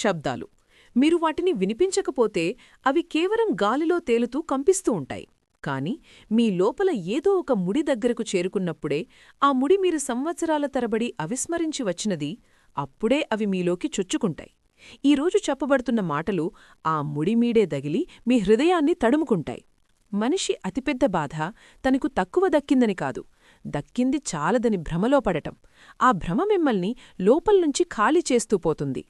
శబ్దాలు. మీరు వాటిని వినిపించకపోతే అవి కేవలం గాలిలో తేలుతూ కంపిస్తూ ఉంటాయి. కాని మీ లోపల ఏదో ఒక ముడి దగ్గరకు చేరుకున్నప్పుడే ఆ ముడి మీరు సంవత్సరాల తరబడి అవిస్మరించి వచ్చినది అప్పుడే అవి మీలోకి చొచ్చుకుంటాయి. ఈరోజు చెప్పబడుతున్న మాటలు ఆ ముడిమీడే దగిలి మీ హృదయాన్ని తడుముకుంటాయి. మనిషి అతిపెద్ద బాధ తనకు తక్కువ దక్కిందని కాదు. దక్కింది చాలదని భ్రమలో పడటం. ఆ భ్రమ మిమ్మల్ని లోపల్నుంచి ఖాళీ చేస్తూ పోతుంది.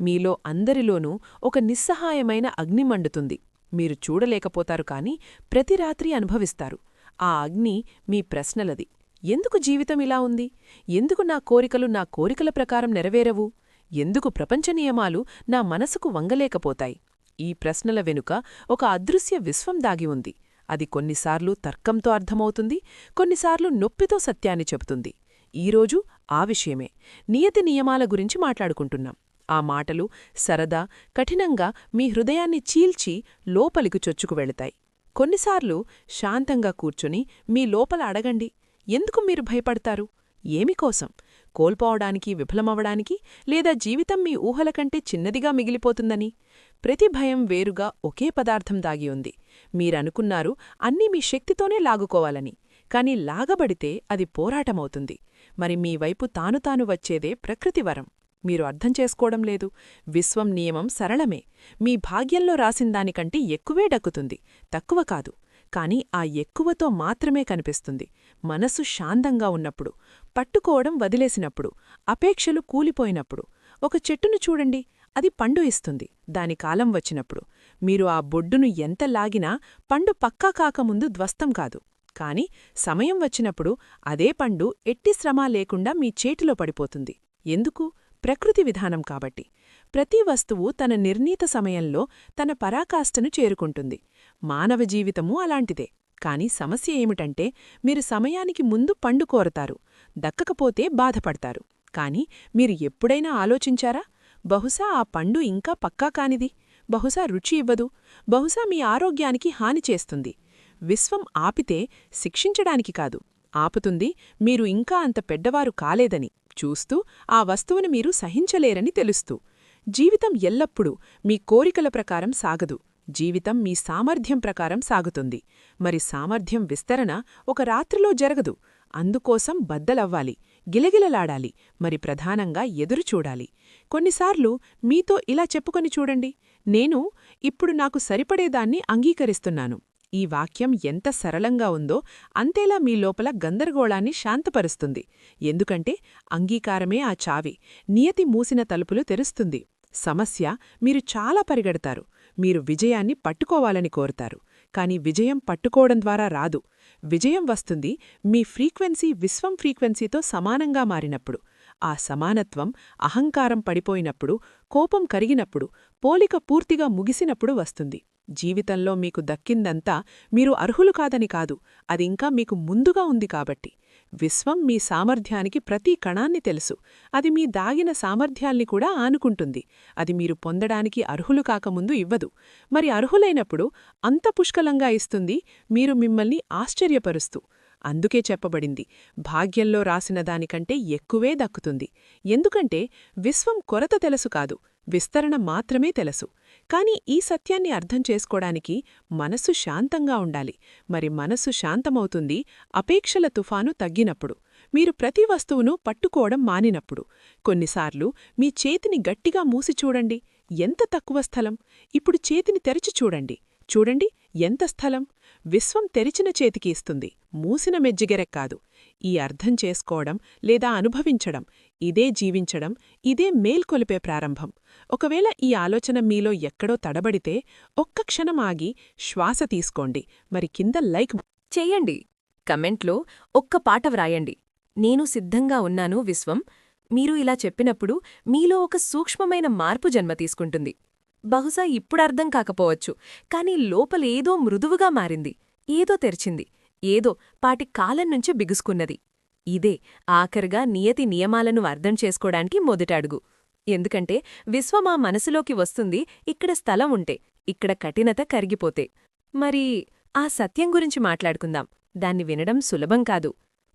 మీలో అందరిలోనూ ఒక నిస్సహాయమైన అగ్ని మండుతుంది. మీరు చూడలేకపోతారు కాని ప్రతి రాత్రి అనుభవిస్తారు. ఆ అగ్ని మీ ప్రశ్నలది. ఎందుకు జీవితం ఇలా ఉంది? ఎందుకు నా కోరికలు నా కోరికల ప్రకారం నెరవేరవు? ఎందుకు ప్రపంచ నియమాలు నా మనసుకు వంగలేకపోతాయి? ఈ ప్రశ్నల వెనుక ఒక అదృశ్య విశ్వం దాగి ఉంది. అది కొన్నిసార్లు తర్కంతో అర్థమవుతుంది కొన్నిసార్లు నొప్పితో సత్యాన్ని చెబుతుంది. ఈరోజు ఆ విషయమే. నియతి నియమాల గురించి మాట్లాడుకుంటున్నాం. ఆ మాటలు సరదా కఠినంగా మీ హృదయాన్ని చీల్చి లోపలికి చొచ్చుకు వెళతాయి. కొన్నిసార్లు శాంతంగా కూర్చుని మీ లోపల అడగండి ఎందుకు మీరు భయపడతారు? ఏమికోసం కోల్పోవడానికి విఫలమవడానికి లేదా జీవితం మీ ఊహల కంటే చిన్నదిగా మిగిలిపోతుందని? ప్రతి భయం వేరుగా ఒకే పదార్థం దాగి ఉంది. మీరనుకున్నారు అన్నీ మీ శక్తితోనే లాగుకోవాలని కాని లాగబడితే అది పోరాటమవుతుంది. మరి మీ వైపు తాను తాను వచ్చేదే ప్రకృతివరం మీరు అర్థం చేసుకోవడం లేదు. విశ్వం నియమం సరళమే. మీ భాగ్యంలో రాసిందానికంటే ఎక్కువే డక్కుతుంది. తక్కువ కాదు. కాని ఆ ఎక్కువతో మాత్రమే కనిపిస్తుంది. మనసు శాంతంగా ఉన్నప్పుడు పట్టుకోవడం వదిలేసినప్పుడు అపేక్షలు కూలిపోయినప్పుడు. ఒక చెట్టును చూడండి. అది పండు ఇస్తుంది. దాని కాలం వచ్చినప్పుడు. మీరు ఆ బొడ్డును ఎంత లాగినా పండు పక్కా కాకముందు ధ్వస్తం కాదు. కాని సమయం వచ్చినప్పుడు అదే పండు ఎట్టి శ్రమ లేకుండా మీ చేతిలో పడిపోతుంది. ఎందుకు? ప్రకృతి విధానం కాబట్టి. ప్రతి వస్తువు తన నిర్ణీత సమయంలో తన పరాకాష్ఠను చేరుకుంటుంది. మానవ జీవితము అలాంటిదే. కాని సమస్య ఏమిటంటే మీరు సమయానికి ముందు పండు కోరతారు. దక్కకపోతే బాధపడతారు. కాని మీరు ఎప్పుడైనా ఆలోచించారా? బహుశా ఆ పండు ఇంకా పక్కా కానిది. బహుశా రుచి ఇవ్వదు. బహుశా మీ ఆరోగ్యానికి హాని చేస్తుంది. విశ్వం ఆపితే శిక్షించడానికి కాదు. ఆపుతుంది మీరు ఇంకా అంత పెద్దవారు కాలేదని. చూస్తూ ఆ వస్తువును మీరు సహించలేరని తెలుస్తూ. జీవితం ఎల్లప్పుడూ మీ కోరికల ప్రకారం సాగదు. జీవితం మీ సామర్థ్యం ప్రకారం సాగుతుంది. మరి సామర్థ్యం విస్తరణ ఒక రాత్రిలో జరగదు. అందుకోసం బద్దలవ్వాలి. గిలగిలలాడాలి. మరి ప్రధానంగా ఎదురుచూడాలి కొన్నిసార్లు మీతో ఇలా చెప్పుకొని చూడండి. నేను ఇప్పుడు నాకు సరిపడేదాన్ని అంగీకరిస్తున్నాను. ఈ వాక్యం ఎంత సరళంగా ఉందో అంతేలా మీ లోపల గందరగోళాన్ని శాంతపరుస్తుంది. ఎందుకంటే అంగీకారమే ఆ చావి నియతి మూసిన తలుపులు తెరుస్తుంది. సమస్య మీరు చాలా పరిగెడతారు మీరు విజయాన్ని పట్టుకోవాలని కోరుతారు కాని విజయం పట్టుకోవడం ద్వారా రాదు. విజయం వస్తుంది మీ ఫ్రీక్వెన్సీ విశ్వం ఫ్రీక్వెన్సీతో సమానంగా మారినప్పుడు. ఆ సమానత్వం అహంకారం పడిపోయినప్పుడు కోపం కరిగినప్పుడు పోలిక పూర్తిగా ముగిసినప్పుడు వస్తుంది. జీవితంలో మీకు దక్కిందంతా మీరు అర్హులు కాదని కాదు అది ఇంకా మీకు ముందుగా ఉంది కాబట్టి. విశ్వం మీ సామర్థ్యానికి ప్రతి కణాన్ని తెలుసు. అది మీ దాగిన సామర్థ్యాల్ని కూడా ఆనుకుంటుంది. అది మీరు పొందడానికి అర్హులు కాకముందు ఇవ్వదు. మరి అర్హులైనప్పుడు అంత పుష్కలంగా ఇస్తుంది మీరు మిమ్మల్ని ఆశ్చర్యపరుస్తూ. అందుకే చెప్పబడింది భాగ్యంలో రాసిన దానికంటే ఎక్కువే దక్కుతుంది. ఎందుకంటే విశ్వం కొరత తెలుసు కాదు విస్తరణ మాత్రమే తెలుసు. కానీ ఈ సత్యాన్ని అర్థం చేసుకోవడానికి మనస్సు శాంతంగా ఉండాలి. మరి మనస్సు శాంతమవుతుంది అపేక్షల తుఫాను తగ్గినప్పుడు మీరు ప్రతి వస్తువును పట్టుకోవడం మానినప్పుడు. కొన్నిసార్లు మీ చేతిని గట్టిగా మూసి చూడండి ఎంత తక్కువ స్థలం? ఇప్పుడు చేతిని తెరిచి చూడండి. చూడండి ఎంత స్థలం? విశ్వం తెరిచిన చేతికి ఇస్తుంది. మూసిన మెజ్జిగెరెక్కాదు ఈ అర్థం చేసుకోవడం లేదా అనుభవించడం ఇదే జీవించడం ఇదే మేల్కొలిపే ప్రారంభం. ఒకవేళ ఈ ఆలోచన మీలో ఎక్కడో తడబడితే ఒక్క క్షణం ఆగి శ్వాస తీసుకోండి. మరి కింద లైక్ చేయండి. కమెంట్లో ఒక్క పాట వ్రాయండి. నేను సిద్ధంగా ఉన్నాను విశ్వం. మీరు ఇలా చెప్పినప్పుడు మీలో ఒక సూక్ష్మమైన మార్పు జన్మ తీసుకుంటుంది. బహుశా ఇప్పుడర్థం కాకపోవచ్చు కాని లోపలేదో మృదువుగా మారింది. ఏదో తెరిచింది. ఏదో పాటి కాలం నుంచి బిగుసుకున్నది. ఇదే ఆఖరిగా నియతి నియమాలను అర్థం చేసుకోడానికి మొదటడుగు ఎందుకంటే విశ్వమా మనసులోకి వస్తుంది ఇక్కడ స్థలం ఉంటే ఇక్కడ కఠినత కరిగిపోతే. మరి ఆ సత్యం గురించి మాట్లాడుకుందాం. దాన్ని వినడం సులభం కాదు.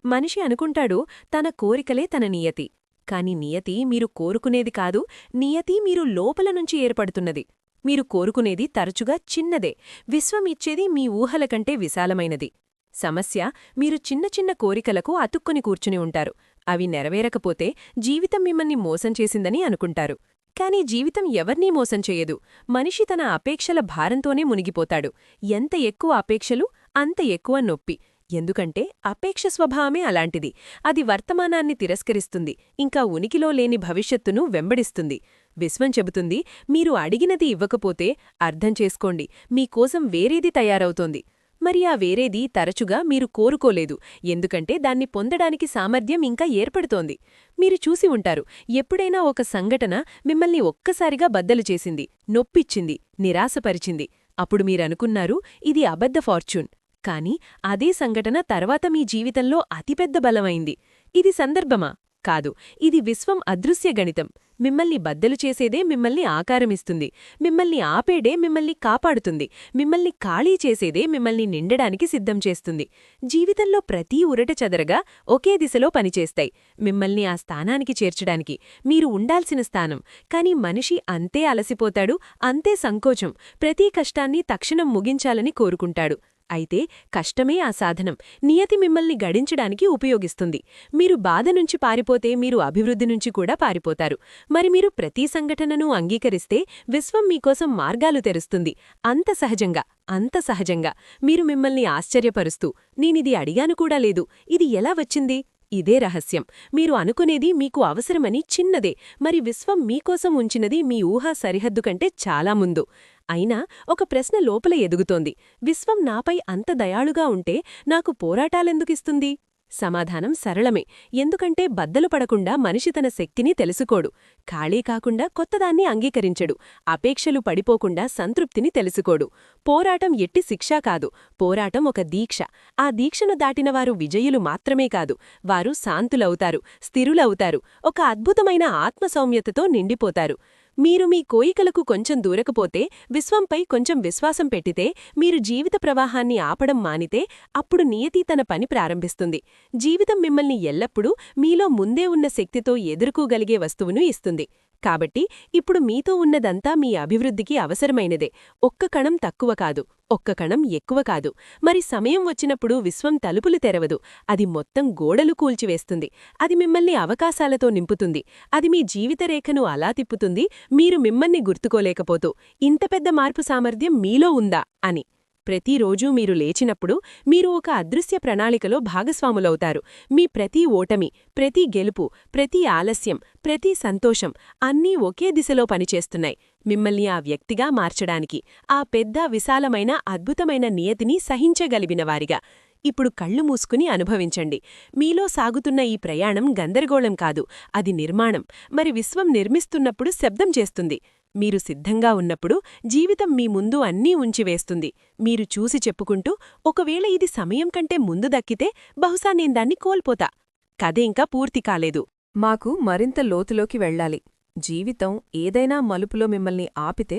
మనిషి అనుకుంటాడు తన కోరికలే తన నియతి. కాని నియతి మీరు కోరుకునేది కాదు నియతి మీరు లోపల నుంచి ఏర్పడుతున్నది. మీరు కోరుకునేది తరచుగా చిన్నదే. విశ్వం ఇచ్చేది మీ ఊహల కంటే విశాలమైనది. సమస్య మీరు చిన్న చిన్న కోరికలకు అతుక్కుని కూర్చుని ఉంటారు. అవి నెరవేరకపోతే జీవితం మిమ్మల్ని మోసం చేసిందని అనుకుంటారు. కాని జీవితం ఎవర్నీ మోసం చేయదు. మనిషి తన అపేక్షల భారంతోనే మునిగిపోతాడు. ఎంత ఎక్కువ అపేక్షలు అంత ఎక్కువ నొప్పి. ఎందుకంటే అపేక్ష స్వభావమే అలాంటిది. అది వర్తమానాన్ని తిరస్కరిస్తుంది. ఇంకా ఉనికిలో లేని భవిష్యత్తును వెంబడిస్తుంది. విశ్వం చెబుతుంది మీరు అడిగినది ఇవ్వకపోతే అర్థం చేసుకోండి. మీకోసం వేరేది తయారవుతోంది. మరి ఆ వేరేది తరచుగా మీరు కోరుకోలేదు. ఎందుకంటే దాన్ని పొందడానికి సామర్థ్యం ఇంకా ఏర్పడుతోంది. మీరు చూసి ఉంటారు ఎప్పుడైనా ఒక సంఘటన మిమ్మల్ని ఒక్కసారిగా బద్దలు చేసింది నొప్పిచ్చింది నిరాశపరిచింది. అప్పుడు మీరనుకున్నారు ఇది అబద్ధ ఫార్చ్యూన్. కాని అదే సంఘటన తర్వాత మీ జీవితంలో అతిపెద్ద బలమైంది. ఇది సందర్భమా? కాదు. ఇది విశ్వం అదృశ్య గణితం. మిమ్మల్ని బద్దలు చేసేదే మిమ్మల్ని ఆకారమిస్తుంది. మిమ్మల్ని ఆపేడే మిమ్మల్ని కాపాడుతుంది. మిమ్మల్ని ఖాళీ చేసేదే మిమ్మల్ని నిండడానికి సిద్ధం చేస్తుంది. జీవితంలో ప్రతి ఉరట చదరగా ఒకే దిశలో పనిచేస్తాయి. మిమ్మల్ని ఆ స్థానానికి చేర్చడానికి మీరు ఉండాల్సిన స్థానం. కాని మనిషి అంతే అలసిపోతాడు అంతే సంకోచం. ప్రతి కష్టాన్ని తక్షణం ముగించాలని కోరుకుంటాడు. అయితే కష్టమే ఆ సాధనం. నియతి మిమ్మల్ని గడించడానికి ఉపయోగిస్తుంది. మీరు బాధ నుంచి పారిపోతే మీరు అభివృద్ధి నుంచి కూడా పారిపోతారు. మరి మీరు ప్రతి సంఘటనను అంగీకరిస్తే విశ్వం మీకోసం మార్గాలు తెరుస్తుంది. అంత సహజంగా అంత సహజంగా మీరు మిమ్మల్ని ఆశ్చర్యపరుస్తూ నేనిది అడిగాను కూడా లేదు. ఇది ఎలా వచ్చింది? ఇదే రహస్యం. మీరు అనుకునేది మీకు అవసరమని చిన్నదే. మరి విశ్వం మీకోసం ఉంచినది మీ ఊహా సరిహద్దు కంటే చాలా ముందు. అయినా ఒక ప్రశ్న లోపల ఎదుగుతోంది. విశ్వం నాపై అంత దయాళుగా ఉంటే నాకు పోరాటాలెందుకిస్తుంది? సమాధానం సరళమే. ఎందుకంటే బద్దలు పడకుండా మనిషి తన శక్తిని తెలుసుకోడు. ఖాళీ కాకుండా కొత్తదాన్ని అంగీకరించడు. అపేక్షలు పడిపోకుండా సంతృప్తిని తెలుసుకోడు. పోరాటం ఎట్టి శిక్షా కాదు. పోరాటం ఒక దీక్ష. ఆ దీక్షను దాటినవారు విజయులు మాత్రమే కాదు. వారు శాంతులవుతారు స్థిరులవుతారు. ఒక అద్భుతమైన ఆత్మసౌమ్యతతో నిండిపోతారు. మీరు మీ కోయికలకు కొంచెం దూరకపోతే విశ్వంపై కొంచెం విశ్వాసం పెట్టితే మీరు జీవిత ప్రవాహాన్ని ఆపడం మానితే అప్పుడు నియతి తన పని ప్రారంభిస్తుంది. జీవితం మిమ్మల్ని ఎల్లప్పుడూ మీలో ముందే ఉన్న శక్తితో ఎదుర్కోగలిగే వస్తువును ఇస్తుంది. కాబట్టి ఇప్పుడు మీతో ఉన్నదంతా మీ అభివృద్ధికి అవసరమైనదే. ఒక్క కణం తక్కువ కాదు ఒక్క కణం ఎక్కువ కాదు. మరి సమయం వచ్చినప్పుడు విశ్వం తలుపులు తెరవదు. అది మొత్తం గోడలు కూల్చివేస్తుంది. అది మిమ్మల్ని అవకాశాలతో నింపుతుంది. అది మీ జీవితరేఖను అలా తిప్పుతుంది. మీరు మిమ్మల్ని గుర్తుకోలేకపోతూ ఇంత పెద్ద మార్పు సామర్థ్యం మీలో ఉందా? అని. ప్రతిరోజూ మీరు లేచినప్పుడు మీరు ఒక అదృశ్య ప్రణాళికలో భాగస్వాములవుతారు. మీ ప్రతి ఓటమి ప్రతి గెలుపు ప్రతి ఆలస్యం ప్రతి సంతోషం అన్నీ ఒకే దిశలో పనిచేస్తున్నాయి. మిమ్మల్ని ఆ వ్యక్తిగా మార్చడానికి ఆ పెద్ద విశాలమైన అద్భుతమైన నియతిని సహించగలిగినవారిగా ఇప్పుడు కళ్ళు మూసుకుని అనుభవించండి. మీలో సాగుతున్న ఈ ప్రయాణం గందరగోళం కాదు. అది నిర్మాణం. మరి విశ్వం నిర్మిస్తున్నప్పుడు శబ్దం చేస్తుంది. మీరు సిద్ధంగా ఉన్నప్పుడు జీవితం మీ ముందు అన్నీ ఉంచివేస్తుంది మీరు చూసి చెప్పుకుంటూ ఒకవేళ ఇది సమయం కంటే ముందు దక్కితే బహుశా నేను దాన్ని కోల్పోతా. కథ ఇంకా పూర్తి కాలేదు. మాకు మరింత లోతులోకి వెళ్ళాలి. జీవితం ఏదైనా మలుపులో మిమ్మల్ని ఆపితే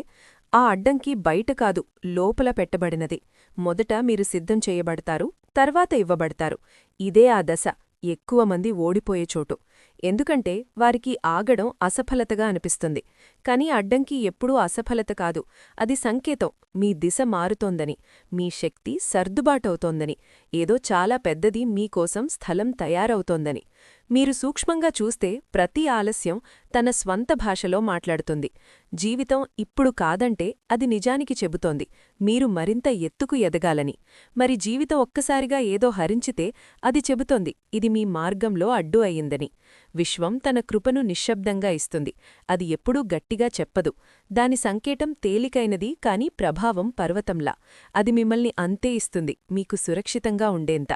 ఆ అడ్డంకి బయట కాదు లోపల పెట్టబడినది. మొదట మీరు సిద్ధం చేయబడతారు తర్వాత ఇవ్వబడతారు. ఇదే ఆ దశ. ఎక్కువ మంది ఓడిపోయే చోటు. ఎందుకంటే వారికి ఆగడం అసఫలతగా అనిపిస్తుంది. కాని అడ్డంకి ఎప్పుడూ అసఫలత కాదు. అది సంకేతం. మీ దిశ మారుతోందని మీ శక్తి సర్దుబాటవుతోందని ఏదో చాలా పెద్దది మీకోసం స్థలం తయారవుతోందని. మీరు సూక్ష్మంగా చూస్తే ప్రతి ఆలస్యం తన స్వంత భాషలో మాట్లాడుతుంది. జీవితం ఇప్పుడు కాదంటే అది నిజానికి చెబుతోంది. మీరు మరింత ఎత్తుకు ఎదగాలని. మరి జీవితం ఒక్కసారిగా ఏదో హరించితే అది చెబుతోంది. ఇది మీ మార్గంలో అడ్డు అయ్యిందని. విశ్వం తన కృపను నిశ్శబ్దంగా ఇస్తుంది. అది ఎప్పుడూ గట్టిగా చెప్పదు. దాని సంకేతం తేలికైనది కాని ప్రభావం పర్వతంలా. అది మిమ్మల్ని అంతే ఇస్తుంది. మీకు సురక్షితంగా ఉండేంత.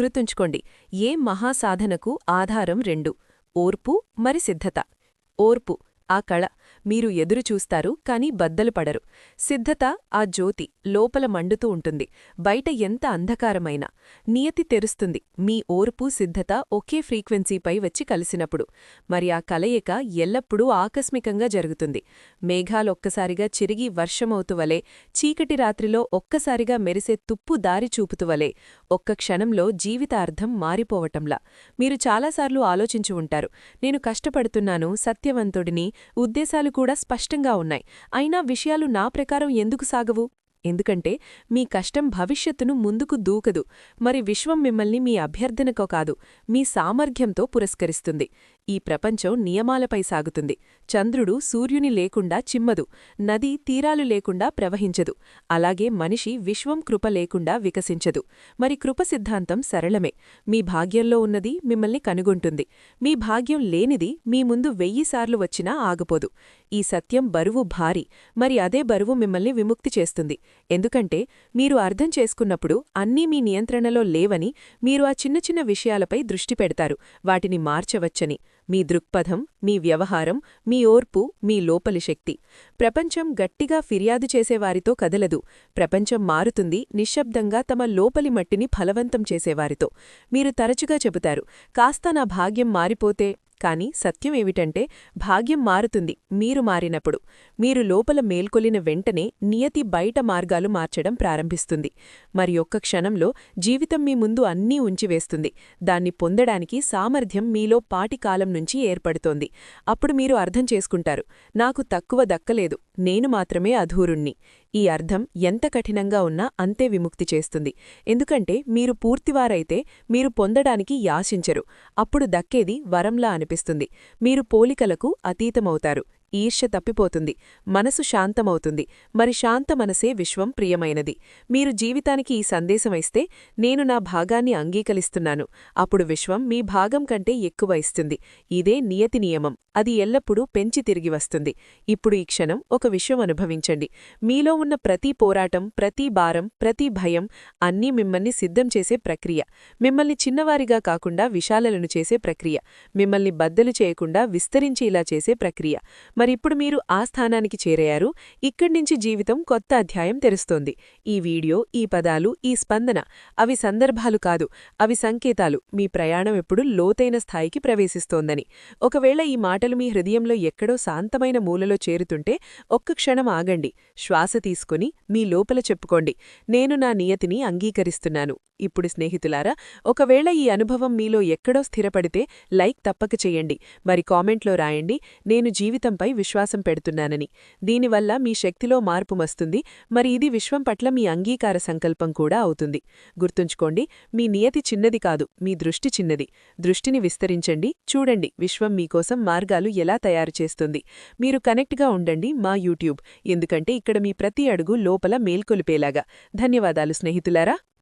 గుర్తుంచుకోండి ఏ మహాసాధనకు ఆధారం రెండు? ఓర్పు మరి సిద్ధత. ఓర్పు ఆ కళ. మీరు ఎదురుచూస్తారు కాని బద్దలు పడరు. సిద్ధత ఆ జ్యోతి లోపల మండుతూ ఉంటుంది. బయట ఎంత అంధకారమైనా నియతి తెరుస్తుంది. మీ ఓర్పు సిద్ధత ఒకే ఫ్రీక్వెన్సీపై వచ్చి కలిసినప్పుడు. మరి ఆ కలయిక ఎల్లప్పుడూ ఆకస్మికంగా జరుగుతుంది. మేఘాలొక్కసారిగా చిరిగి వర్షమవుతువలే చీకటి రాత్రిలో ఒక్కసారిగా మెరిసే తుప్పు దారి చూపుతువలే ఒక్క క్షణంలో జీవితార్థం మారిపోవటంలా. మీరు చాలాసార్లు ఆలోచించి ఉంటారు. నేను కష్టపడుతున్నాను సత్యవంతుడిని ఉద్దేశాలు కూడా స్పష్టంగా ఉన్నాయి. అయినా విషయాలు నా ప్రకారం ఎందుకు సాగవు? ఎందుకంటే మీ కష్టం భవిష్యత్తును ముందుకు దూకదు. మరి విశ్వం మిమ్మల్ని మీ అభ్యర్థనకో కాదు మీ సామర్థ్యంతో పురస్కరిస్తుంది. ఈ ప్రపంచం నియమాలపై సాగుతుంది. చంద్రుడు సూర్యుని లేకుండా చిమ్మదు. నది తీరాలు లేకుండా ప్రవహించదు. అలాగే మనిషి విశ్వం కృప లేకుండా వికసించదు. మరి కృప సిద్ధాంతం సరళమే. మీ భాగ్యంలో ఉన్నది మిమ్మల్ని కనుగొంటుంది. మీ భాగ్యం లేనిది మీ ముందు వెయ్యిసార్లు వచ్చినా ఆగపోదు. ఈ సత్యం బరువు భారీ. మరి అదే బరువు మిమ్మల్ని విముక్తి చేస్తుంది. ఎందుకంటే మీరు అర్థం చేసుకున్నప్పుడు అన్నీ మీ నియంత్రణలో లేవని మీరు ఆ చిన్న చిన్న విషయాలపై దృష్టి పెడతారు. వాటిని మార్చవచ్చని. మీ దృక్పథం మీ వ్యవహారం మీ ఓర్పు మీ లోపలి శక్తి. ప్రపంచం గట్టిగా ఫిర్యాదు చేసేవారితో కదలదు. ప్రపంచం మారుతుంది నిశ్శబ్దంగా తమ లోపలి మట్టిని ఫలవంతం చేసేవారితో. మీరు తరచుగా చెబుతారు కాస్త నా భాగ్యం మారిపోతే కాని సత్యమేమిటంటే భాగ్యం మారుతుంది మీరు మారినప్పుడు. మీరు లోపల మేల్కొలిన వెంటనే నియతి బయట మార్గాలు మార్చడం ప్రారంభిస్తుంది. మరి ఒక్క క్షణంలో జీవితం మీ ముందు అన్నీ ఉంచివేస్తుంది దాన్ని పొందడానికి సామర్థ్యం మీలో పాటికాలం నుంచి ఏర్పడుతోంది. అప్పుడు మీరు అర్థం చేసుకుంటారు. నాకు తక్కువ దక్కలేదు. నేను మాత్రమే అధూరుణ్ణి. ఈ అర్థం ఎంత కఠినంగా ఉన్నా అంతే విముక్తి చేస్తుంది. ఎందుకంటే మీరు పూర్తివారైతే మీరు పొందడానికి యాశించరు అప్పుడు దక్కేది వరంలా అనిపిస్తుంది. మీరు పోలికలకు అతీతమవుతారు. ఈర్ష్య తప్పిపోతుంది. మనసు శాంతమవుతుంది. మరి శాంత మనసే విశ్వం ప్రియమైనది. మీరు జీవితానికి ఈ సందేశమిస్తే నేను నా భాగాన్ని అంగీకరిస్తున్నాను. అప్పుడు విశ్వం మీ భాగం కంటే ఎక్కువ ఇస్తుంది. ఇదే నియతి నియమం. అది ఎల్లప్పుడూ పెంచి తిరిగి వస్తుంది. ఇప్పుడు ఈ క్షణం ఒక విషయం అనుభవించండి. మీలో ఉన్న ప్రతి పోరాటం ప్రతి భారం ప్రతి భయం అన్నీ మిమ్మల్ని సిద్ధం చేసే ప్రక్రియ. మిమ్మల్ని చిన్నవారిగా కాకుండా విశాలలను చేసే ప్రక్రియ. మిమ్మల్ని బద్దలు చేయకుండా విస్తరించి ఇలా చేసే ప్రక్రియ. మరిప్పుడు మీరు ఆ స్థానానికి చేరయారు. ఇక్కడ్నించి జీవితం కొత్త అధ్యాయం తెరుస్తోంది. ఈ వీడియో ఈ పదాలు ఈ స్పందన అవి సందర్భాలు కాదు. అవి సంకేతాలు. మీ ప్రయాణం ఎప్పుడు లోతైన స్థాయికి ప్రవేశిస్తోందని. ఒకవేళ ఈ మాటలు మీ హృదయంలో ఎక్కడో శాంతమైన మూలలో చేరుతుంటే ఒక్క క్షణం ఆగండి. శ్వాస తీసుకుని మీ లోపల చెప్పుకోండి. నేను నా నియతిని అంగీకరిస్తున్నాను. ఇప్పుడు స్నేహితులారా ఒకవేళ ఈ అనుభవం మీలో ఎక్కడో స్థిరపడితే లైక్ తప్పక చెయ్యండి మరి కామెంట్లో రాయండి. నేను జీవితంపై విశ్వాసం పెడుతున్నానని. దీనివల్ల మీ శక్తిలో మార్పు వస్తుంది. మరి ఇది విశ్వం పట్ల మీ అంగీకార సంకల్పం కూడా అవుతుంది. గుర్తుంచుకోండి మీ నియతి చిన్నది కాదు మీ దృష్టి చిన్నది. దృష్టిని విస్తరించండి చూడండి విశ్వం మీకోసం మార్గాలు ఎలా తయారు చేస్తుంది. మీరు కనెక్ట్గా ఉండండి మా యూట్యూబ్. ఎందుకంటే ఇక్కడ మీ ప్రతి అడుగు లోపల మేల్కొలిపేలాగా. ధన్యవాదాలు స్నేహితులారా.